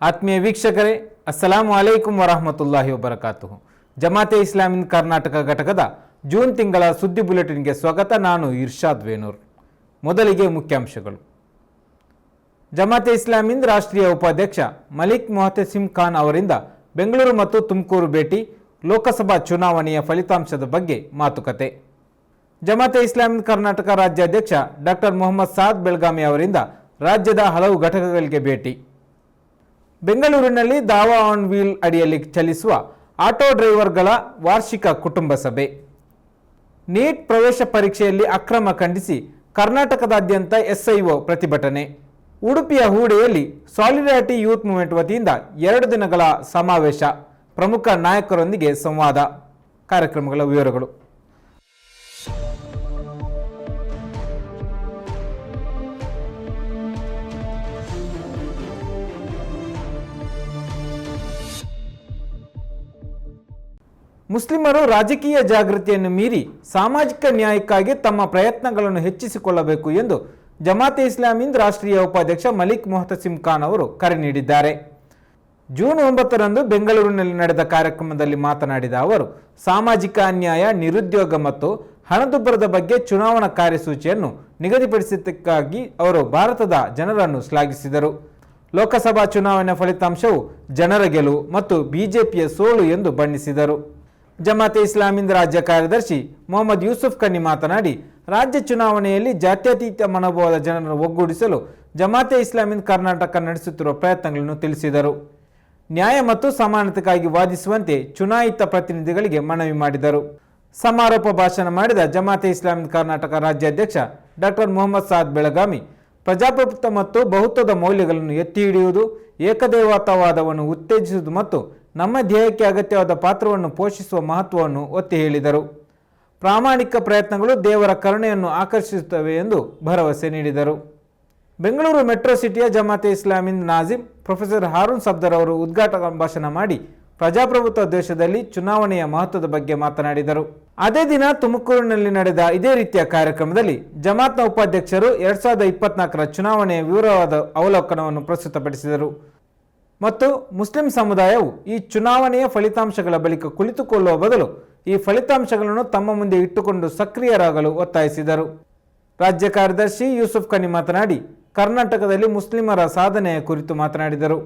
ಆತ್ಮೀಯ ವೀಕ್ಷಕರೇ ಅಸ್ಸಲಾಂ ಅಲೈಕುಂ ವರಹಮತುಲ್ಲಾಹಿ ವಬರಕಾತು ಜಮಾತೆ ಇಸ್ಲಾಮಿನ್ ಕರ್ನಾಟಕ ಘಟಕದ ಜೂನ್ ತಿಂಗಳ ಸುದ್ದಿ ಬುಲೆಟಿನ್ಗೆ ಸ್ವಾಗತ, ನಾನು ಇರ್ಷಾದ್ ವೇನೂರ್. ಮೊದಲಿಗೆ ಮುಖ್ಯಾಂಶಗಳು. ಜಮಾತೆ ಇಸ್ಲಾಮಿನ್ ರಾಷ್ಟ್ರೀಯ ಉಪಾಧ್ಯಕ್ಷ ಮಲಿಕ್ ಮೊಹತೆಸಿಂ ಖಾನ್ ಅವರಿಂದ ಬೆಂಗಳೂರು ಮತ್ತು ತುಮಕೂರು ಭೇಟಿ, ಲೋಕಸಭಾ ಚುನಾವಣೆಯ ಫಲಿತಾಂಶದ ಬಗ್ಗೆ ಮಾತುಕತೆ. ಜಮಾತೆ ಇಸ್ಲಾಮಿನ್ ಕರ್ನಾಟಕ ರಾಜ್ಯಾಧ್ಯಕ್ಷ ಡಾಕ್ಟರ್ ಮೊಹಮ್ಮದ್ ಸಾದ್ ಬೆಳಗಾವಿ ಅವರಿಂದ ರಾಜ್ಯದ ಹಲವು ಘಟಕಗಳಿಗೆ ಭೇಟಿ. ಬೆಂಗಳೂರಿನಲ್ಲಿ ದಾವಾ ಆನ್ ವೀಲ್ ಅಡಿಯಲ್ಲಿ ಚಲಿಸುವ ಆಟೋ ಡ್ರೈವರ್ಗಳ ವಾರ್ಷಿಕ ಕುಟುಂಬ ಸಭೆ. ನೀಟ್ ಪ್ರವೇಶ ಪರೀಕ್ಷೆಯಲ್ಲಿ ಅಕ್ರಮ ಖಂಡಿಸಿ ಕರ್ನಾಟಕದಾದ್ಯಂತ ಎಸ್ಐಒ ಪ್ರತಿಭಟನೆ. ಉಡುಪಿಯ ಹೂಡೆಯಲ್ಲಿ ಸಾಲಿಡಾರಿಟಿ ಯೂತ್ ಮೂವ್ಮೆಂಟ್ ವತಿಯಿಂದ ಎರಡು ದಿನಗಳ ಸಮಾವೇಶ. ಪ್ರಮುಖ ನಾಯಕರೊಂದಿಗೆ ಸಂವಾದ. ಕಾರ್ಯಕ್ರಮಗಳ ವಿವರಗಳು. ಮುಸ್ಲಿಮರು ರಾಜಕೀಯ ಜಾಗೃತಿಯನ್ನು ಮೀರಿ ಸಾಮಾಜಿಕ ನ್ಯಾಯಕ್ಕಾಗಿ ತಮ್ಮ ಪ್ರಯತ್ನಗಳನ್ನು ಹೆಚ್ಚಿಸಿಕೊಳ್ಳಬೇಕು ಎಂದು ಜಮಾತೆ ಇಸ್ಲಾಮಿಂದ್ ರಾಷ್ಟ್ರೀಯ ಉಪಾಧ್ಯಕ್ಷ ಮಲಿಕ್ ಮೊಹತಸಿಂ ಖಾನ್ ಅವರು ಕರೆ ನೀಡಿದ್ದಾರೆ. ಜೂನ್ ಒಂಬತ್ತರಂದು ಬೆಂಗಳೂರಿನಲ್ಲಿ ನಡೆದ ಕಾರ್ಯಕ್ರಮದಲ್ಲಿ ಮಾತನಾಡಿದ ಅವರು, ಸಾಮಾಜಿಕ ಅನ್ಯಾಯ, ನಿರುದ್ಯೋಗ ಮತ್ತು ಹಣದುಬ್ಬರದ ಬಗ್ಗೆ ಚುನಾವಣಾ ಕಾರ್ಯಸೂಚಿಯನ್ನು ನಿಗದಿಪಡಿಸಿದ್ದಕ್ಕಾಗಿ ಅವರು ಭಾರತದ ಜನರನ್ನು ಶ್ಲಾಘಿಸಿದರು. ಲೋಕಸಭಾ ಚುನಾವಣೆ ಫಲಿತಾಂಶವು ಜನರ ಗೆಲುವು ಮತ್ತು ಬಿಜೆಪಿಯ ಸೋಲು ಎಂದು ಬಣ್ಣಿಸಿದರು. ಜಮಾತೆ ಇಸ್ಲಾಮಿಂದ ರಾಜ್ಯ ಕಾರ್ಯದರ್ಶಿ ಮೊಹಮ್ಮದ್ ಯೂಸುಫ್ ಕನ್ನಿ ಮಾತನಾಡಿ, ರಾಜ್ಯ ಚುನಾವಣೆಯಲ್ಲಿ ಜಾತ್ಯತೀತ ಮನೋಭಾವದ ಜನರನ್ನು ಒಗ್ಗೂಡಿಸಲು ಜಮಾತೆ ಇಸ್ಲಾಮಿಂದ ಕರ್ನಾಟಕ ನಡೆಸುತ್ತಿರುವ ಪ್ರಯತ್ನಗಳನ್ನು ತಿಳಿಸಿದರು. ನ್ಯಾಯ ಮತ್ತು ಸಮಾನತೆಗಾಗಿ ವಾದಿಸುವಂತೆ ಚುನಾಯಿತ ಪ್ರತಿನಿಧಿಗಳಿಗೆ ಮನವಿ ಮಾಡಿದರು. ಸಮಾರೋಪ ಭಾಷಣ ಮಾಡಿದ ಜಮಾತೆ ಇಸ್ಲಾಮಿನ್ ಕರ್ನಾಟಕ ರಾಜ್ಯಾಧ್ಯಕ್ಷ ಡಾಕ್ಟರ್ ಮೊಹಮ್ಮದ್ ಸಾದ್ ಬೆಳಗಾವಿ, ಪ್ರಜಾಪ್ರಭುತ್ವ ಮತ್ತು ಬಹುತ್ವದ ಮೌಲ್ಯಗಳನ್ನು ಎತ್ತಿ ಹಿಡಿಯುವುದು ಏಕದೇವತಾವಾದವನ್ನು ಉತ್ತೇಜಿಸುವುದು ಮತ್ತು ನಮ್ಮ ದೇಹಕ್ಕೆ ಅಗತ್ಯವಾದ ಪಾತ್ರವನ್ನು ಪೋಷಿಸುವ ಮಹತ್ವವನ್ನು ಒತ್ತಿ ಹೇಳಿದರು. ಪ್ರಾಮಾಣಿಕ ಪ್ರಯತ್ನಗಳು ದೇವರ ಕರುಣೆಯನ್ನು ಆಕರ್ಷಿಸುತ್ತವೆ ಎಂದು ಭರವಸೆ ನೀಡಿದರು. ಬೆಂಗಳೂರು ಮೆಟ್ರೋ ಸಿಟಿಯ ಜಮಾತೆ ಇಸ್ಲಾಮಿನ್ ನಾಜಿಮ್, ಪ್ರೊಫೆಸರ್ ಹಾರೂನ್ ಸಬ್ದರ್ ಅವರು ಉದ್ಘಾಟನಾ ಭಾಷಣ ಮಾಡಿ ಪ್ರಜಾಪ್ರಭುತ್ವ ದೇಶದಲ್ಲಿ ಚುನಾವಣೆಯ ಮಹತ್ವದ ಬಗ್ಗೆ ಮಾತನಾಡಿದರು. ಅದೇ ದಿನ ತುಮಕೂರಿನಲ್ಲಿ ನಡೆದ ಇದೇ ರೀತಿಯ ಕಾರ್ಯಕ್ರಮದಲ್ಲಿ ಜಮಾತ್ನ ಉಪಾಧ್ಯಕ್ಷರು ಎರಡ್ ಸಾವಿರದ ಇಪ್ಪತ್ನಾಲ್ಕರ ಚುನಾವಣೆಯ ವಿವರವಾದ ಅವಲೋಕನವನ್ನು ಪ್ರಸ್ತುತಪಡಿಸಿದರು. ಮತ್ತು ಮುಸ್ಲಿಂ ಸಮುದಾಯವು ಈ ಚುನಾವಣೆಯ ಫಲಿತಾಂಶಗಳ ಬಳಿಕ ಕುಳಿತುಕೊಳ್ಳುವ ಬದಲು ಈ ಫಲಿತಾಂಶಗಳನ್ನು ತಮ್ಮ ಮುಂದೆ ಇಟ್ಟುಕೊಂಡು ಸಕ್ರಿಯರಾಗಲು ಒತ್ತಾಯಿಸಿದರು. ರಾಜ್ಯ ಕಾರ್ಯದರ್ಶಿ ಯೂಸುಫ್ ಖನಿ ಮಾತನಾಡಿ, ಕರ್ನಾಟಕದಲ್ಲಿ ಮುಸ್ಲಿಮರ ಸಾಧನೆಯ ಕುರಿತು ಮಾತನಾಡಿದರು.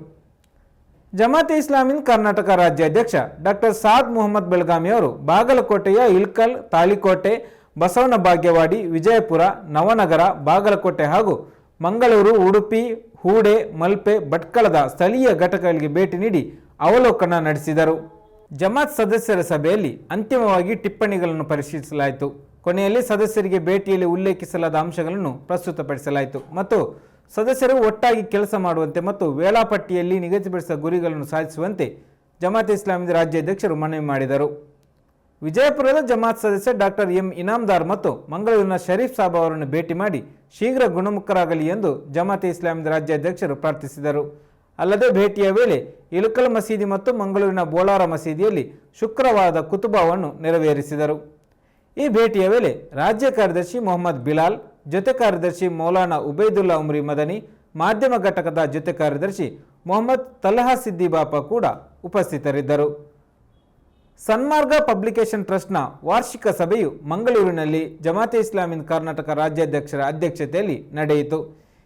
ಜಮಾತೆ ಇಸ್ಲಾಮಿನ್ ಕರ್ನಾಟಕ ರಾಜ್ಯಾಧ್ಯಕ್ಷ ಡಾಕ್ಟರ್ ಸಾದ್ ಮೊಹಮ್ಮದ್ ಬೆಳಗಾಮಿಯವರು ಬಾಗಲಕೋಟೆಯ ಇಲ್ಕಲ್, ತಾಳಿಕೋಟೆ, ಬಸವನ ಭಾಗ್ಯವಾಡಿ, ವಿಜಯಪುರ, ನವನಗರ, ಬಾಗಲಕೋಟೆ ಹಾಗೂ ಮಂಗಳೂರು, ಉಡುಪಿ, ಹೂಡೆ, ಮಲ್ಪೆ, ಭಟ್ಕಳದ ಸ್ಥಳೀಯ ಘಟಕಗಳಿಗೆ ಭೇಟಿ ನೀಡಿ ಅವಲೋಕನ ನಡೆಸಿದರು. ಜಮಾತ್ ಸದಸ್ಯರ ಸಭೆಯಲ್ಲಿ ಅಂತಿಮವಾಗಿ ಟಿಪ್ಪಣಿಗಳನ್ನು ಪರಿಶೀಲಿಸಲಾಯಿತು. ಕೊನೆಯಲ್ಲಿ ಸದಸ್ಯರಿಗೆ ಭೇಟಿಯಲ್ಲಿ ಉಲ್ಲೇಖಿಸಲಾದ ಅಂಶಗಳನ್ನು ಪ್ರಸ್ತುತಪಡಿಸಲಾಯಿತು. ಮತ್ತು ಸದಸ್ಯರು ಒಟ್ಟಾಗಿ ಕೆಲಸ ಮಾಡುವಂತೆ ಮತ್ತು ವೇಳಾಪಟ್ಟಿಯಲ್ಲಿ ನಿಗದಿಪಡಿಸಿದ ಗುರಿಗಳನ್ನು ಸಾಧಿಸುವಂತೆ ಜಮಾತ್ ಇಸ್ಲಾಮಿ ರಾಜ್ಯಾಧ್ಯಕ್ಷರು ಮನವಿ ಮಾಡಿದರು. ವಿಜಯಪುರದ ಜಮಾತ್ ಸದಸ್ಯ ಡಾಕ್ಟರ್ ಎಂ ಇನಾಮ್ದಾರ್ ಮತ್ತು ಮಂಗಳೂರಿನ ಶರೀಫ್ ಸಾಬ್ ಅವರನ್ನು ಭೇಟಿ ಮಾಡಿ ಶೀಘ್ರ ಗುಣಮುಖರಾಗಲಿ ಎಂದು ಜಮಾತೆ ಇಸ್ಲಾಮಿ ರಾಜ್ಯಾಧ್ಯಕ್ಷರು ಪ್ರಾರ್ಥಿಸಿದರು. ಅಲ್ಲದೆ ಭೇಟಿಯ ವೇಳೆ ಇಲುಕಲ್ ಮಸೀದಿ ಮತ್ತು ಮಂಗಳೂರಿನ ಬೋಳಾರ ಮಸೀದಿಯಲ್ಲಿ ಶುಕ್ರವಾರದ ಕುತುಬಾವನ್ನು ನೆರವೇರಿಸಿದರು. ಈ ಭೇಟಿಯ ವೇಳೆ ರಾಜ್ಯ ಕಾರ್ಯದರ್ಶಿ ಮೊಹಮ್ಮದ್ ಬಿಲಾಲ್, ಜೊತೆ ಕಾರ್ಯದರ್ಶಿ ಮೌಲಾನಾ ಉಬೈದುಲ್ಲಾ ಉಮ್ರಿ ಮದನಿ, ಮಾಧ್ಯಮ ಘಟಕದ ಜೊತೆ ಕಾರ್ಯದರ್ಶಿ ಮೊಹಮ್ಮದ್ ತಲಹಾ ಸಿದ್ದಿಬಾಪ ಕೂಡ ಉಪಸ್ಥಿತರಿದ್ದರು. ಸನ್ಮಾರ್ಗ ಪಬ್ಲಿಕೇಶನ್ ಟ್ರಸ್ಟ್ನ ವಾರ್ಷಿಕ ಸಭೆಯು ಮಂಗಳೂರಿನಲ್ಲಿ ಜಮಾತೆ ಇಸ್ಲಾಮಿನ್ ಕರ್ನಾಟಕ ರಾಜ್ಯಾಧ್ಯಕ್ಷರ ಅಧ್ಯಕ್ಷತೆಯಲ್ಲಿ ನಡೆಯಿತು.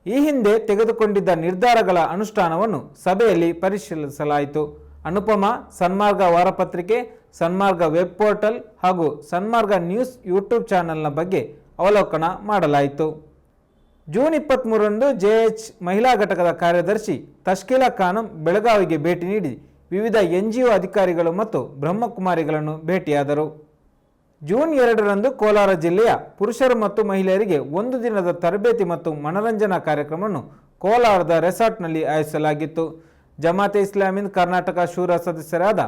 ಈ ಹಿಂದೆ ತೆಗೆದುಕೊಂಡಿದ್ದ ನಿರ್ಧಾರಗಳ ಅನುಷ್ಠಾನವನ್ನು ಸಭೆಯಲ್ಲಿ ಪರಿಶೀಲಿಸಲಾಯಿತು. ಅನುಪಮ, ಸನ್ಮಾರ್ಗ ವಾರಪತ್ರಿಕೆ, ಸನ್ಮಾರ್ಗ ವೆಬ್ ಪೋರ್ಟಲ್ ಹಾಗೂ ಸನ್ಮಾರ್ಗ ನ್ಯೂಸ್ ಯೂಟ್ಯೂಬ್ ಚಾನೆಲ್ನ ಬಗ್ಗೆ ಅವಲೋಕನ ಮಾಡಲಾಯಿತು. ಜೂನ್ ಇಪ್ಪತ್ತ್ಮೂರರಂದು ಜೆಎಚ್ ಮಹಿಳಾ ಘಟಕದ ಕಾರ್ಯದರ್ಶಿ ತಶ್ಕೀಲಾ ಖಾನಂ ಬೆಳಗಾವಿಗೆ ಭೇಟಿ ನೀಡಿ ವಿವಿಧ ಎನ್ಜಿಒ ಅಧಿಕಾರಿಗಳು ಮತ್ತು ಬ್ರಹ್ಮಕುಮಾರಿಗಳನ್ನು ಭೇಟಿಯಾದರು. ಜೂನ್ ಎರಡರಂದು ಕೋಲಾರ ಜಿಲ್ಲೆಯ ಪುರುಷರು ಮತ್ತು ಮಹಿಳೆಯರಿಗೆ ಒಂದು ದಿನದ ತರಬೇತಿ ಮತ್ತು ಮನರಂಜನಾ ಕಾರ್ಯಕ್ರಮವನ್ನು ಕೋಲಾರದ ರೆಸಾರ್ಟ್ನಲ್ಲಿ ಆಯೋಜಿಸಲಾಗಿತ್ತು. ಜಮಾತೆ ಇಸ್ಲಾಮಿನ್ ಕರ್ನಾಟಕ ಶೂರ ಸದಸ್ಯರಾದ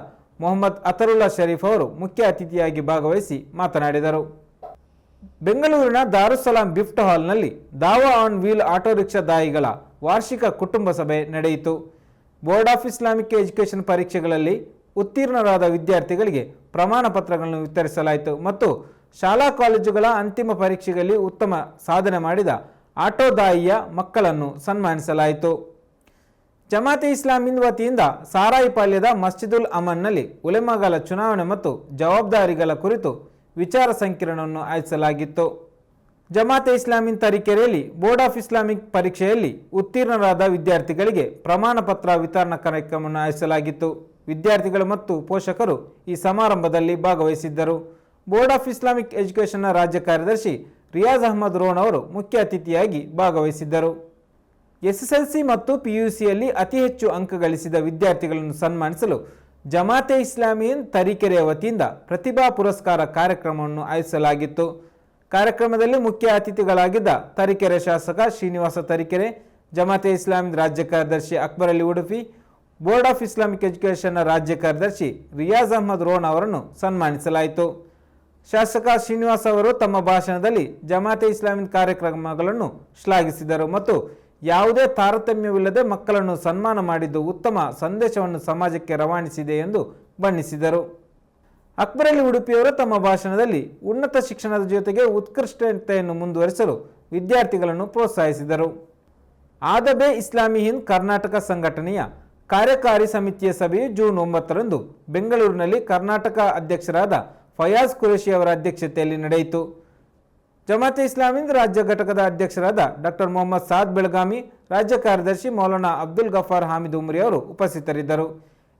ಮೊಹಮ್ಮದ್ ಅತರುಲ್ಲಾ ಶರೀಫ್ ಅವರು ಮುಖ್ಯ ಅತಿಥಿಯಾಗಿ ಭಾಗವಹಿಸಿ ಮಾತನಾಡಿದರು. ಬೆಂಗಳೂರಿನ ದಾರುಸಲಾಂ ಗಿಫ್ಟ್ ಹಾಲ್ನಲ್ಲಿ ದಾವಾ ಆನ್ ವೀಲ್ ಆಟೋ ರಿಕ್ಷಾ ದಾಯಿಗಳ ವಾರ್ಷಿಕ ಕುಟುಂಬ ಸಭೆ ನಡೆಯಿತು. ಬೋರ್ಡ್ ಆಫ್ ಇಸ್ಲಾಮಿಕ್ ಎಜುಕೇಷನ್ ಪರೀಕ್ಷೆಗಳಲ್ಲಿ ಉತ್ತೀರ್ಣರಾದ ವಿದ್ಯಾರ್ಥಿಗಳಿಗೆ ಪ್ರಮಾಣ ಪತ್ರಗಳನ್ನು ವಿತರಿಸಲಾಯಿತು ಮತ್ತು ಶಾಲಾ ಕಾಲೇಜುಗಳ ಅಂತಿಮ ಪರೀಕ್ಷೆಗಳಲ್ಲಿ ಉತ್ತಮ ಸಾಧನೆ ಮಾಡಿದ ಆಟೋದಾಯಿಯ ಮಕ್ಕಳನ್ನು ಸನ್ಮಾನಿಸಲಾಯಿತು. ಜಮಾತೆ ಇಸ್ಲಾಮಿನ್ ವತಿಯಿಂದ ಸಾರಾಯಿ ಪಾಳ್ಯದ ಮಸ್ಜಿದುಲ್ ಅಮನ್ನಲ್ಲಿ ಉಲೆಮಾಗಲ ಚುನಾವಣೆ ಮತ್ತು ಜವಾಬ್ದಾರಿಗಳ ಕುರಿತು ವಿಚಾರ ಸಂಕಿರಣವನ್ನು ಆಯೋಜಿಸಲಾಗಿತ್ತು. ಜಮಾತೆ ಇಸ್ಲಾಮಿನ್ ತರೀಕೆರೆಯಲ್ಲಿ ಬೋರ್ಡ್ ಆಫ್ ಇಸ್ಲಾಮಿಕ್ ಪರೀಕ್ಷೆಯಲ್ಲಿ ಉತ್ತೀರ್ಣರಾದ ವಿದ್ಯಾರ್ಥಿಗಳಿಗೆ ಪ್ರಮಾಣ ಪತ್ರ ವಿತರಣಾ ಕಾರ್ಯಕ್ರಮವನ್ನು ಆಯೋಜಿಸಲಾಗಿತ್ತು. ವಿದ್ಯಾರ್ಥಿಗಳು ಮತ್ತು ಪೋಷಕರು ಈ ಸಮಾರಂಭದಲ್ಲಿ ಭಾಗವಹಿಸಿದ್ದರು. ಬೋರ್ಡ್ ಆಫ್ ಇಸ್ಲಾಮಿಕ್ ಎಜುಕೇಷನ್ನ ರಾಜ್ಯ ಕಾರ್ಯದರ್ಶಿ ರಿಯಾಜ್ ಅಹಮದ್ ರೋಣ್ ಅವರು ಮುಖ್ಯ ಅತಿಥಿಯಾಗಿ ಭಾಗವಹಿಸಿದ್ದರು. ಎಸ್ಎಸ್ಎಲ್ಸಿ ಮತ್ತು ಪಿಯುಸಿಯಲ್ಲಿ ಅತಿ ಹೆಚ್ಚು ಅಂಕ ಗಳಿಸಿದ ವಿದ್ಯಾರ್ಥಿಗಳನ್ನು ಸನ್ಮಾನಿಸಲು ಜಮಾತೆ ಇಸ್ಲಾಮಿಯನ್ ತರೀಕೆರೆಯ ವತಿಯಿಂದ ಪ್ರತಿಭಾ ಪುರಸ್ಕಾರ ಕಾರ್ಯಕ್ರಮವನ್ನು ಆಯೋಜಿಸಲಾಗಿತ್ತು. ಕಾರ್ಯಕ್ರಮದಲ್ಲಿ ಮುಖ್ಯ ಅತಿಥಿಗಳಾಗಿದ್ದ ತರೀಕೆರೆ ಶಾಸಕ ಶ್ರೀನಿವಾಸ ತರೀಕೆರೆ, ಜಮಾತೆ ಇಸ್ಲಾಂ ರಾಜ್ಯ ಕಾರ್ಯದರ್ಶಿ Akbar Ali Udupi, board of Islamic ಎಜುಕೇಷನ್ನ ರಾಜ್ಯ ಕಾರ್ಯದರ್ಶಿ ರಿಯಾಜ್ ಅಹಮದ್ ರೋನ್ ಅವರನ್ನು ಸನ್ಮಾನಿಸಲಾಯಿತು. ಶಾಸಕ ಶ್ರೀನಿವಾಸ್ ಅವರು ತಮ್ಮ ಭಾಷಣದಲ್ಲಿ ಜಮಾತೆ ಇಸ್ಲಾಮಿನ್ ಕಾರ್ಯಕ್ರಮಗಳನ್ನು ಶ್ಲಾಘಿಸಿದರು ಮತ್ತು ಯಾವುದೇ ತಾರತಮ್ಯವಿಲ್ಲದೆ ಮಕ್ಕಳನ್ನು ಸನ್ಮಾನ ಮಾಡಿದ್ದು ಉತ್ತಮ ಸಂದೇಶವನ್ನು ಸಮಾಜಕ್ಕೆ ರವಾನಿಸಿದೆ ಎಂದು ಬಣ್ಣಿಸಿದರು. ಅಕ್ಬರ್ ಅಲಿ ಉಡುಪಿಯವರು ತಮ್ಮ ಭಾಷಣದಲ್ಲಿ ಉನ್ನತ ಶಿಕ್ಷಣದ ಜೊತೆಗೆ ಉತ್ಕೃಷ್ಟತೆಯನ್ನು ಮುಂದುವರಿಸಲು ವಿದ್ಯಾರ್ಥಿಗಳನ್ನು ಪ್ರೋತ್ಸಾಹಿಸಿದರು. ಆದಬೆ ಇಸ್ಲಾಮಿ ಹಿಂದ್ ಕರ್ನಾಟಕ ಸಂಘಟನೆಯ ಕಾರ್ಯಕಾರಿ ಸಮಿತಿಯ ಸಭೆಯು ಜೂನ್ ಒಂಬತ್ತರಂದು ಬೆಂಗಳೂರಿನಲ್ಲಿ ಕರ್ನಾಟಕ ಅಧ್ಯಕ್ಷರಾದ ಫಯಾಜ್ ಖುರೇಶಿ ಅವರ ಅಧ್ಯಕ್ಷತೆಯಲ್ಲಿ ನಡೆಯಿತು. ಜಮಾತೆ ಇಸ್ಲಾಮಿಂದ್ ರಾಜ್ಯ ಘಟಕದ ಅಧ್ಯಕ್ಷರಾದ ಡಾಕ್ಟರ್ ಮೊಹಮ್ಮದ್ ಸಾದ್ ಬೆಳಗಾಮಿ, ರಾಜ್ಯ ಕಾರ್ಯದರ್ಶಿ ಮೌಲಾನಾ ಅಬ್ದುಲ್ ಗಫಾರ್ ಹಾಮಿದ್ ಉಮ್ರಿ ಅವರು ಉಪಸ್ಥಿತರಿದ್ದರು.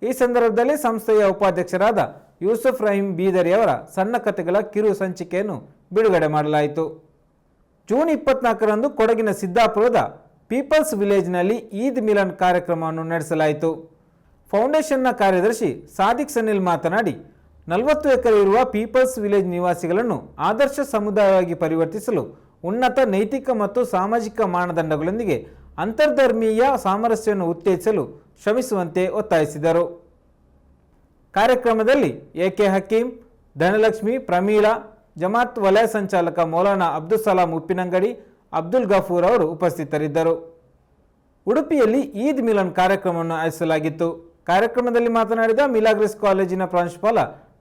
ಈ ಸಂದರ್ಭದಲ್ಲಿ ಸಂಸ್ಥೆಯ ಉಪಾಧ್ಯಕ್ಷರಾದ ಯೂಸುಫ್ ರಹೀಂ ಬೀದರಿಯವರ ಸಣ್ಣ ಕಥೆಗಳ ಕಿರು ಸಂಚಿಕೆಯನ್ನು ಬಿಡುಗಡೆ ಮಾಡಲಾಯಿತು. ಜೂನ್ ಇಪ್ಪತ್ನಾಲ್ಕರಂದು ಕೊಡಗಿನ ಸಿದ್ದಾಪುರದ ಪೀಪಲ್ಸ್ ವಿಲೇಜ್ನಲ್ಲಿ ಈದ್ ಮಿಲನ್ ಕಾರ್ಯಕ್ರಮವನ್ನು ನಡೆಸಲಾಯಿತು. ಫೌಂಡೇಶನ್ನ ಕಾರ್ಯದರ್ಶಿ ಸಾದಿಕ್ ಸನಿಲ್ ಮಾತನಾಡಿ, ನಲವತ್ತು ಎಕರೆ ಇರುವ ಪೀಪಲ್ಸ್ ವಿಲೇಜ್ ನಿವಾಸಿಗಳನ್ನು ಆದರ್ಶ ಸಮುದಾಯವಾಗಿ ಪರಿವರ್ತಿಸಲು ಉನ್ನತ ನೈತಿಕ ಮತ್ತು ಸಾಮಾಜಿಕ ಮಾನದಂಡಗಳೊಂದಿಗೆ ಅಂತರ್ಧರ್ಮೀಯ ಸಾಮರಸ್ಯವನ್ನು ಉತ್ತೇಜಿಸಲು ಶ್ರಮಿಸುವಂತೆ ಒತ್ತಾಯಿಸಿದರು. ಕಾರ್ಯಕ್ರಮದಲ್ಲಿ ಎ ಕೆ ಹಕೀಂ, ಧನಲಕ್ಷ್ಮಿ, ಪ್ರಮೀಳಾ, ಜಮಾತ್ ವಲಯ ಸಂಚಾಲಕ ಮೌಲಾನಾ ಅಬ್ದುಲ್ ಸಲಾಂ ಉಪ್ಪಿನಂಗಡಿ, ಅಬ್ದುಲ್ ಗಫೂರ್ ಅವರು ಉಪಸ್ಥಿತರಿದ್ದರು. ಉಡುಪಿಯಲ್ಲಿ ಈದ್ ಮಿಲನ್ ಕಾರ್ಯಕ್ರಮವನ್ನು ಆಯೋಜಿಸಲಾಗಿತ್ತು. ಕಾರ್ಯಕ್ರಮದಲ್ಲಿ ಮಾತನಾಡಿದ ಮಿಲಾಗ್ರಿಸ್ ಕಾಲೇಜಿನ ಪ್ರಾಂಶುಪಾಲ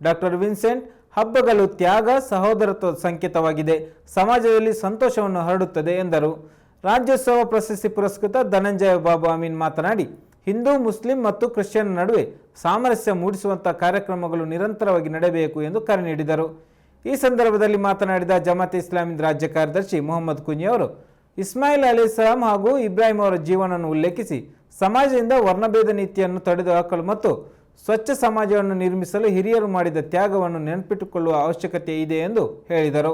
ಡಾಕ್ಟರ್ ವಿನ್ಸೆಂಟ್, ಹಬ್ಬಗಳು ತ್ಯಾಗ, ಸಹೋದರತ್ವ ಸಂಕೇತವಾಗಿದೆ. ಸಮಾಜದಲ್ಲಿ ಸಂತೋಷವನ್ನು ಹರಡುತ್ತದೆ ಎಂದರು. ರಾಜ್ಯೋತ್ಸವ ಪ್ರಶಸ್ತಿ ಪುರಸ್ಕೃತ ಧನಂಜಯ ಬಾಬು ಅಮೀನ್ ಮಾತನಾಡಿ ಹಿಂದೂ, ಮುಸ್ಲಿಂ ಮತ್ತು ಕ್ರಿಶ್ಚಿಯನ್ ನಡುವೆ ಸಾಮರಸ್ಯ ಮೂಡಿಸುವಂಥ ಕಾರ್ಯಕ್ರಮಗಳು ನಿರಂತರವಾಗಿ ನಡೆಯಬೇಕು ಎಂದು ಕರೆ ನೀಡಿದರು. ಈ ಸಂದರ್ಭದಲ್ಲಿ ಮಾತನಾಡಿದ ಜಮಾತ್ ಇಸ್ಲಾಮಿನ್ ರಾಜ್ಯ ಕಾರ್ಯದರ್ಶಿ ಮೊಹಮ್ಮದ್ ಕುಂಜಿ ಅವರು, ಇಸ್ಮಾಯಿಲ್ ಅಲಿ ಸಲಾಂ ಹಾಗೂ ಇಬ್ರಾಹಿಂ ಅವರ ಜೀವನವನ್ನು ಉಲ್ಲೇಖಿಸಿ ಸಮಾಜದಿಂದ ವರ್ಣಭೇದ ನೀತಿಯನ್ನು ತೊಡೆದುಹಾಕಲು ಮತ್ತು ಸ್ವಚ್ಛ ಸಮಾಜವನ್ನು ನಿರ್ಮಿಸಲು ಹಿರಿಯರು ಮಾಡಿದ ತ್ಯಾಗವನ್ನು ನೆನಪಿಟ್ಟುಕೊಳ್ಳುವ ಅವಶ್ಯಕತೆ ಇದೆ ಎಂದು ಹೇಳಿದರು.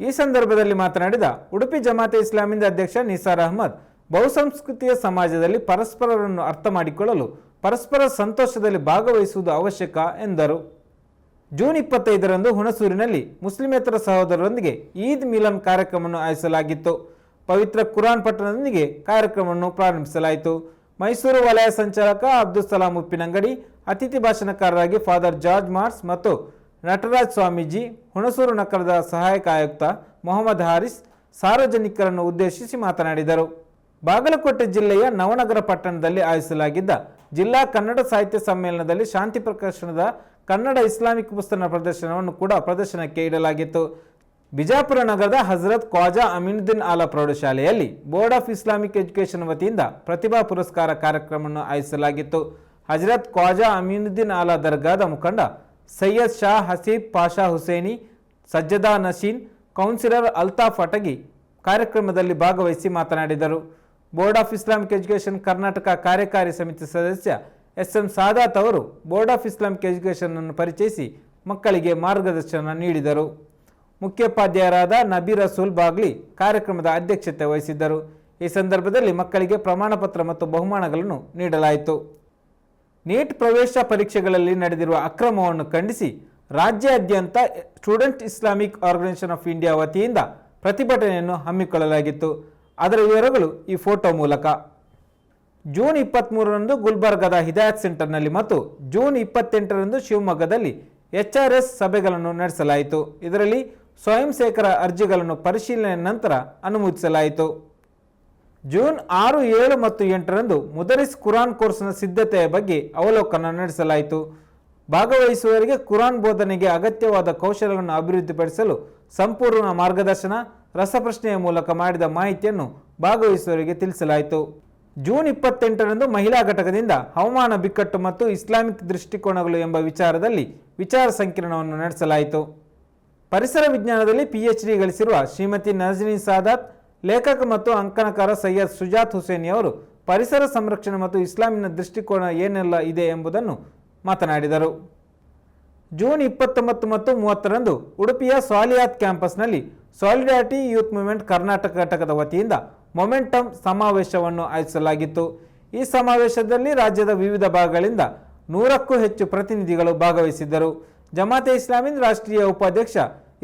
ಈ ಸಂದರ್ಭದಲ್ಲಿ ಮಾತನಾಡಿದ ಉಡುಪಿ ಜಮಾತೆ ಇಸ್ಲಾಮಿಂದ ಅಧ್ಯಕ್ಷ ನಿಸಾರ್ ಅಹಮದ್ ಬಹುಸಂಸ್ಕೃತಿಯ ಸಮಾಜದಲ್ಲಿ ಪರಸ್ಪರರನ್ನು ಅರ್ಥ ಮಾಡಿಕೊಳ್ಳಲು, ಪರಸ್ಪರ ಸಂತೋಷದಲ್ಲಿ ಭಾಗವಹಿಸುವುದು ಅವಶ್ಯಕ ಎಂದರು. ಜೂನ್ ಇಪ್ಪತ್ತೈದರಂದು ಹುಣಸೂರಿನಲ್ಲಿ ಮುಸ್ಲಿಮೇತರ ಸಹೋದರರೊಂದಿಗೆ ಈದ್ ಮಿಲನ್ ಕಾರ್ಯಕ್ರಮವನ್ನು ಆಯೋಜಿಸಲಾಗಿತ್ತು. ಪವಿತ್ರ ಕುರಾನ್ ಪಟ್ಟಣದೊಂದಿಗೆ ಕಾರ್ಯಕ್ರಮವನ್ನು ಪ್ರಾರಂಭಿಸಲಾಯಿತು. ಮೈಸೂರು ವಲಯ ಸಂಚಾಲಕ ಅಬ್ದುಲ್ ಸಲಾಂ ಉಪ್ಪಿನಂಗಡಿ ಅತಿಥಿ ಭಾಷಣಕಾರರಾಗಿ ಫಾದರ್ ಜಾರ್ಜ್ ಮಾರ್ಸ್ ಮತ್ತು ನಟರಾಜ್ ಸ್ವಾಮೀಜಿ, ಹುಣಸೂರು ನಗರದ ಸಹಾಯಕ ಆಯುಕ್ತ ಮೊಹಮ್ಮದ್ ಹಾರಿಸ್ ಸಾರ್ವಜನಿಕರನ್ನು ಉದ್ದೇಶಿಸಿ ಮಾತನಾಡಿದರು. ಬಾಗಲಕೋಟೆ ಜಿಲ್ಲೆಯ ನವನಗರ ಪಟ್ಟಣದಲ್ಲಿ ಆಯೋಜಿಸಲಾಗಿದ್ದ ಜಿಲ್ಲಾ ಕನ್ನಡ ಸಾಹಿತ್ಯ ಸಮ್ಮೇಳನದಲ್ಲಿ ಶಾಂತಿ ಪ್ರಕಾಶನದ ಕನ್ನಡ ಇಸ್ಲಾಮಿಕ್ ಪುಸ್ತಕ ಪ್ರದರ್ಶನವನ್ನು ಕೂಡ ಪ್ರದರ್ಶನಕ್ಕೆ ಇಡಲಾಗಿತ್ತು. ಬಿಜಾಪುರ ನಗರದ ಹಜರತ್ ಖ್ವಾಜಾ ಅಮೀನುದ್ದೀನ್ ಆಲಾ ಪ್ರೌಢಶಾಲೆಯಲ್ಲಿ ಬೋರ್ಡ್ ಆಫ್ ಇಸ್ಲಾಮಿಕ್ ಎಜುಕೇಷನ್ ವತಿಯಿಂದ ಪ್ರತಿಭಾ ಪುರಸ್ಕಾರ ಕಾರ್ಯಕ್ರಮವನ್ನು ಆಯೋಜಿಸಲಾಗಿತ್ತು. ಹಜರತ್ ಖ್ವಾಜಾ ಅಮೀನುದ್ದೀನ್ ಆಲಾ ದರ್ಗಾದ ಮುಖಂಡ ಸೈಯದ್ ಶಾ ಹಸೀಬ್ ಪಾಷಾ ಹುಸೇನಿ, ಸಜ್ಜದಾ ನಶೀನ್ ಕೌನ್ಸಿಲರ್ ಅಲ್ತಾಫ್ ಅಟಗಿ ಕಾರ್ಯಕ್ರಮದಲ್ಲಿ ಭಾಗವಹಿಸಿ ಮಾತನಾಡಿದರು. Board of Islamic education Karnataka ಕಾರ್ಯಕಾರಿ ಸಮಿತಿ ಸದಸ್ಯ ಎಸ್ ಎಂ ಸಾದಾತ್ ಅವರು ಬೋರ್ಡ್ ಆಫ್ ಇಸ್ಲಾಮಿಕ್ ಎಜುಕೇಷನ್ ಅನ್ನು ಪರಿಚಯಿಸಿ ಮಕ್ಕಳಿಗೆ ಮಾರ್ಗದರ್ಶನ ನೀಡಿದರು. ಮುಖ್ಯೋಪಾಧ್ಯಾಯರಾದ ನಬಿ ರಸೂಲ್ ಬಾಗ್ಲಿ ಕಾರ್ಯಕ್ರಮದ ಅಧ್ಯಕ್ಷತೆ ವಹಿಸಿದ್ದರು. ಈ ಸಂದರ್ಭದಲ್ಲಿ ಮಕ್ಕಳಿಗೆ ಪ್ರಮಾಣ ಪತ್ರ ಮತ್ತು ಬಹುಮಾನಗಳನ್ನು ನೀಡಲಾಯಿತು. ನೀಟ್ ಪ್ರವೇಶ ಪರೀಕ್ಷೆಗಳಲ್ಲಿ ನಡೆದಿರುವ ಅಕ್ರಮವನ್ನು ಖಂಡಿಸಿ ರಾಜ್ಯಾದ್ಯಂತ student Islamic organisation of India ವತಿಯಿಂದ ಪ್ರತಿಭಟನೆಯನ್ನು ಹಮ್ಮಿಕೊಳ್ಳಲಾಗಿತ್ತು. ಅದರ ವಿವರಗಳು ಈ ಫೋಟೋ ಮೂಲಕ. ಜೂನ್ ಇಪ್ಪತ್ತ್ಮೂರರಂದು ಗುಲ್ಬರ್ಗದ ಹಿದಾಯತ್ ಸೆಂಟರ್ನಲ್ಲಿ ಮತ್ತು ಜೂನ್ ಇಪ್ಪತ್ತೆಂಟರಂದು ಶಿವಮೊಗ್ಗದಲ್ಲಿ ಎಚ್ ಆರ್ ಎಸ್ ಸಭೆಗಳನ್ನು ನಡೆಸಲಾಯಿತು. ಇದರಲ್ಲಿ ಸ್ವಯಂ ಸೇವಕರ ಅರ್ಜಿಗಳನ್ನು ಪರಿಶೀಲನೆ ನಂತರ ಅನುಮೋದಿಸಲಾಯಿತು. ಜೂನ್ ಆರು, ಏಳು ಮತ್ತು ಎಂಟರಂದು ಮುದರಿಸ್ ಕುರಾನ್ ಕೋರ್ಸ್ನ ಸಿದ್ಧತೆಯ ಬಗ್ಗೆ ಅವಲೋಕನ ನಡೆಸಲಾಯಿತು. ಭಾಗವಹಿಸುವವರಿಗೆ ಕುರಾನ್ ಬೋಧನೆಗೆ ಅಗತ್ಯವಾದ ಕೌಶಲ್ಯಗಳನ್ನು ಅಭಿವೃದ್ಧಿಪಡಿಸಲು ಸಂಪೂರ್ಣ ಮಾರ್ಗದರ್ಶನ ರಸಪ್ರಶ್ನೆಯ ಮೂಲಕ ಮಾಡಿದ ಮಾಹಿತಿಯನ್ನು ಭಾಗವಹಿಸುವವರಿಗೆ ತಿಳಿಸಲಾಯಿತು. ಜೂನ್ ಇಪ್ಪತ್ತೆಂಟರಂದು ಮಹಿಳಾ ಘಟಕದಿಂದ ಹವಾಮಾನ ಬಿಕ್ಕಟ್ಟು ಮತ್ತು ಇಸ್ಲಾಮಿಕ್ ದೃಷ್ಟಿಕೋನಗಳು ಎಂಬ ವಿಚಾರದಲ್ಲಿ ವಿಚಾರ ಸಂಕಿರಣವನ್ನು ನಡೆಸಲಾಯಿತು. ಪರಿಸರ ವಿಜ್ಞಾನದಲ್ಲಿ ಪಿಎಚ್ ಡಿ ಗಳಿಸಿರುವ ಶ್ರೀಮತಿ ನಜರೀನ್ ಸಾದಾತ್, ಲೇಖಕ ಮತ್ತು ಅಂಕಣಕಾರ ಸೈಯದ್ ಸುಜಾತ್ ಹುಸೇನಿಯವರು ಪರಿಸರ ಸಂರಕ್ಷಣೆ ಮತ್ತು ಇಸ್ಲಾಮಿನ ದೃಷ್ಟಿಕೋನ ಏನೆಲ್ಲ ಇದೆ ಎಂಬುದನ್ನು ಮಾತನಾಡಿದರು. ಜೂನ್ ಇಪ್ಪತ್ತೊಂಬತ್ತು ಮತ್ತು ಮೂವತ್ತರಂದು ಉಡುಪಿಯ ಸಾಲಿಯಾತ್ ಕ್ಯಾಂಪಸ್ನಲ್ಲಿ ಸಾಲಿಡಾರಿಟಿ ಯೂತ್ ಮೂವ್ಮೆಂಟ್ ಕರ್ನಾಟಕ ಘಟಕದ ವತಿಯಿಂದ ಮೊಮೆಂಟಮ್ ಸಮಾವೇಶವನ್ನು ಆಯೋಜಿಸಲಾಗಿತ್ತು. ಈ ಸಮಾವೇಶದಲ್ಲಿ ರಾಜ್ಯದ ವಿವಿಧ ಭಾಗಗಳಿಂದ ನೂರಕ್ಕೂ ಹೆಚ್ಚು ಪ್ರತಿನಿಧಿಗಳು ಭಾಗವಹಿಸಿದ್ದರು. ಜಮಾತೆ ಇಸ್ಲಾಮಿನ್ ರಾಷ್ಟ್ರೀಯ ಉಪಾಧ್ಯಕ್ಷ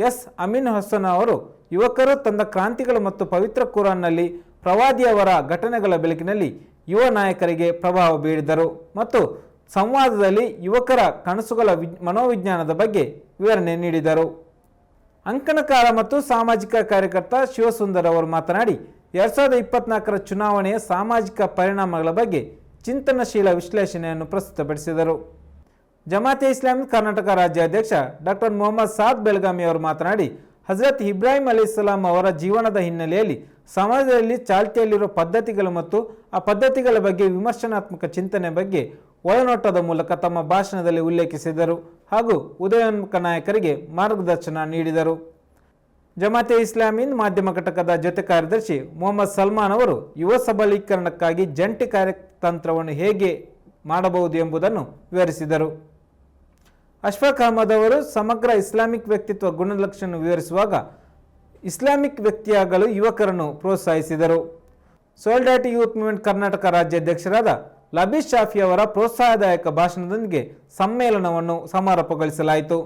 ಎಸ್ ಅಮೀನ್ ಹಸನ್ ಅವರು ಯುವಕರು ತಂದ ಕ್ರಾಂತಿಗಳು ಮತ್ತು ಪವಿತ್ರ ಕುರಾನ್ನಲ್ಲಿ ಪ್ರವಾದಿಯವರ ಘಟನೆಗಳ ಬೆಳಕಿನಲ್ಲಿ ಯುವ ನಾಯಕರಿಗೆ ಪ್ರಭಾವ ಬೀರಿದರು ಮತ್ತು ಸಂವಾದದಲ್ಲಿ ಯುವಕರ ಕನಸುಗಳ ವಿಜ್, ಮನೋವಿಜ್ಞಾನದ ಬಗ್ಗೆ ವಿವರಣೆ ನೀಡಿದರು. ಅಂಕಣಕಾರ ಮತ್ತು ಸಾಮಾಜಿಕ ಕಾರ್ಯಕರ್ತ ಶಿವಸುಂದರ್ ಅವರು ಮಾತನಾಡಿ, ಎರಡ್ ಸಾವಿರದ ಇಪ್ಪತ್ನಾಲ್ಕರ ಚುನಾವಣೆಯ ಸಾಮಾಜಿಕ ಪರಿಣಾಮಗಳ ಬಗ್ಗೆ ಚಿಂತನಶೀಲ ವಿಶ್ಲೇಷಣೆಯನ್ನು ಪ್ರಸ್ತುತಪಡಿಸಿದರು. ಜಮಾತೆ ಇಸ್ಲಾಮಿ ಕರ್ನಾಟಕ ರಾಜ್ಯಾಧ್ಯಕ್ಷ ಡಾಕ್ಟರ್ ಮೊಹಮ್ಮದ್ ಸಾದ್ ಬೆಳಗಾವಿ ಅವರು ಮಾತನಾಡಿ, ಹಜರತ್ ಇಬ್ರಾಹಿಂ ಅಲಿ ಇಸ್ಲಾಂ ಅವರ ಜೀವನದ ಹಿನ್ನೆಲೆಯಲ್ಲಿ ಸಮಾಜದಲ್ಲಿ ಚಾಲ್ತಿಯಲ್ಲಿರುವ ಪದ್ಧತಿಗಳು ಮತ್ತು ಆ ಪದ್ಧತಿಗಳ ಬಗ್ಗೆ ವಿಮರ್ಶನಾತ್ಮಕ ಚಿಂತನೆ ಬಗ್ಗೆ ಒಳನೋಟದ ಮೂಲಕ ತಮ್ಮ ಭಾಷಣದಲ್ಲಿ ಉಲ್ಲೇಖಿಸಿದರು ಹಾಗೂ ಉದಯೋನ್ಮುಖ ನಾಯಕರಿಗೆ ಮಾರ್ಗದರ್ಶನ ನೀಡಿದರು. ಜಮಾತೆ ಇಸ್ಲಾಮಿನ್ ಮಾಧ್ಯಮ ಘಟಕದ ಜೊತೆ ಕಾರ್ಯದರ್ಶಿ ಮೊಹಮ್ಮದ್ ಸಲ್ಮಾನ್ ಅವರು ಯುವ ಸಬಲೀಕರಣಕ್ಕಾಗಿ ಜಂಟಿ ಕಾರ್ಯತಂತ್ರವನ್ನು ಹೇಗೆ ಮಾಡಬಹುದು ಎಂಬುದನ್ನು ವಿವರಿಸಿದರು. ಅಶ್ಫಾಕ್ ಅಹಮದ್ ಅವರು ಸಮಗ್ರ ಇಸ್ಲಾಮಿಕ್ ವ್ಯಕ್ತಿತ್ವ ಗುಣಲಕ್ಷಣ ವಿವರಿಸುವಾಗ ಇಸ್ಲಾಮಿಕ್ ವ್ಯಕ್ತಿಯಾಗಲು ಯುವಕರನ್ನು ಪ್ರೋತ್ಸಾಹಿಸಿದರು. ಸೋಲ್ಡಾಟಿ ಯೂತ್ ಮೂವ್ಮೆಂಟ್ ಕರ್ನಾಟಕ ರಾಜ್ಯಾಧ್ಯಕ್ಷರಾದ ಲಬೀಶ್ ಶಾಫಿ ಅವರ ಪ್ರೋತ್ಸಾಹದಾಯಕ ಭಾಷಣದೊಂದಿಗೆ ಸಮ್ಮೇಳನವನ್ನು ಸಮಾರೋಪಗೊಳಿಸಲಾಯಿತು.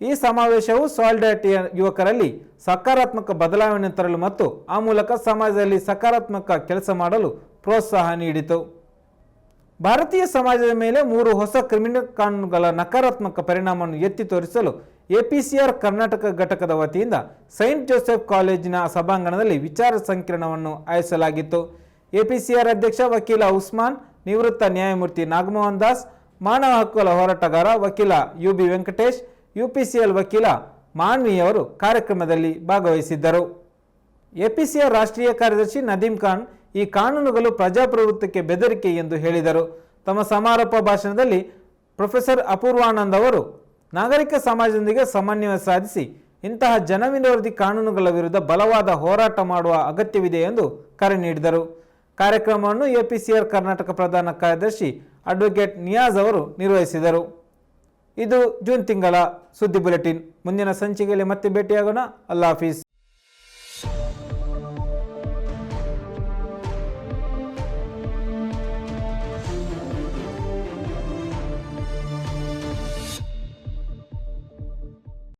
ಈ ಸಮಾವೇಶವು ಸಾಲಿಡಾರಿಟಿ ಯುವಕರಲ್ಲಿ ಸಕಾರಾತ್ಮಕ ಬದಲಾವಣೆ ತರಲು ಮತ್ತು ಆ ಮೂಲಕ ಸಮಾಜದಲ್ಲಿ ಸಕಾರಾತ್ಮಕ ಕೆಲಸ ಮಾಡಲು ಪ್ರೋತ್ಸಾಹ ನೀಡಿತು. ಭಾರತೀಯ ಸಮಾಜದ ಮೇಲೆ ಮೂರು ಹೊಸ ಕ್ರಿಮಿನಲ್ ಕಾನೂನುಗಳ ನಕಾರಾತ್ಮಕ ಪರಿಣಾಮವನ್ನು ಎತ್ತಿ ತೋರಿಸಲು ಎಪಿಸಿಆರ್ ಕರ್ನಾಟಕ ಘಟಕದ ವತಿಯಿಂದ ಸೈಂಟ್ ಜೋಸೆಫ್ ಕಾಲೇಜಿನ ಸಭಾಂಗಣದಲ್ಲಿ ವಿಚಾರ ಸಂಕಿರಣವನ್ನು ಆಯೋಜಿಸಲಾಗಿತ್ತು. ಎಪಿಸಿಆರ್ ಅಧ್ಯಕ್ಷ ವಕೀಲ ಉಸ್ಮಾನ್ ನಿವೃತ್ತ ನ್ಯಾಯಮೂರ್ತಿ ನಾಗಮೋಹನ್ ದಾಸ್, ಮಾನವ ಹಕ್ಕುಗಳ ಹೋರಾಟಗಾರ ವಕೀಲ ಯು ಬಿ ವೆಂಕಟೇಶ್ ಯುಪಿಸಿಎಲ್ ವಕೀಲ ಮಾನ್ವಿಯವರು ಕಾರ್ಯಕ್ರಮದಲ್ಲಿ ಭಾಗವಹಿಸಿದ್ದರು. ಎಪಿಸಿಎಲ್ ರಾಷ್ಟ್ರೀಯ ಕಾರ್ಯದರ್ಶಿ ನದೀಮ್ ಖಾನ್ ಈ ಕಾನೂನುಗಳು ಪ್ರಜಾಪ್ರಭುತ್ವಕ್ಕೆ ಬೆದರಿಕೆ ಎಂದು ಹೇಳಿದರು. ತಮ್ಮ ಸಮಾರೋಪ ಭಾಷಣದಲ್ಲಿ ಪ್ರೊಫೆಸರ್ ಅಪೂರ್ವಾನಂದ್ ಅವರು, ನಾಗರಿಕ ಸಮಾಜದೊಂದಿಗೆ ಸಮನ್ವಯ ಸಾಧಿಸಿ ಇಂತಹ ಜನವಿರೋಧಿ ಕಾನೂನುಗಳ ವಿರುದ್ಧ ಬಲವಾದ ಹೋರಾಟ ಮಾಡುವ ಅಗತ್ಯವಿದೆ ಎಂದು ಕರೆ ನೀಡಿದರು. ಕಾರ್ಯಕ್ರಮವನ್ನು ಎಪಿಸಿಆರ್ ಕರ್ನಾಟಕ ಪ್ರಧಾನ ಕಾರ್ಯದರ್ಶಿ ಅಡ್ವೊಕೇಟ್ ನಿಯಾಜ್ ಅವರು ನಿರ್ವಹಿಸಿದರು. ಇದು ಜೂನ್ ತಿಂಗಳ ಸುದ್ದಿ ಬುಲೆಟಿನ್. ಮುಂದಿನ ಸಂಚಿಕೆಯಲ್ಲಿ ಮತ್ತೆ ಭೇಟಿಯಾಗೋಣ. ಅಲ್ಲಾ ಹಾಫೀಸ್.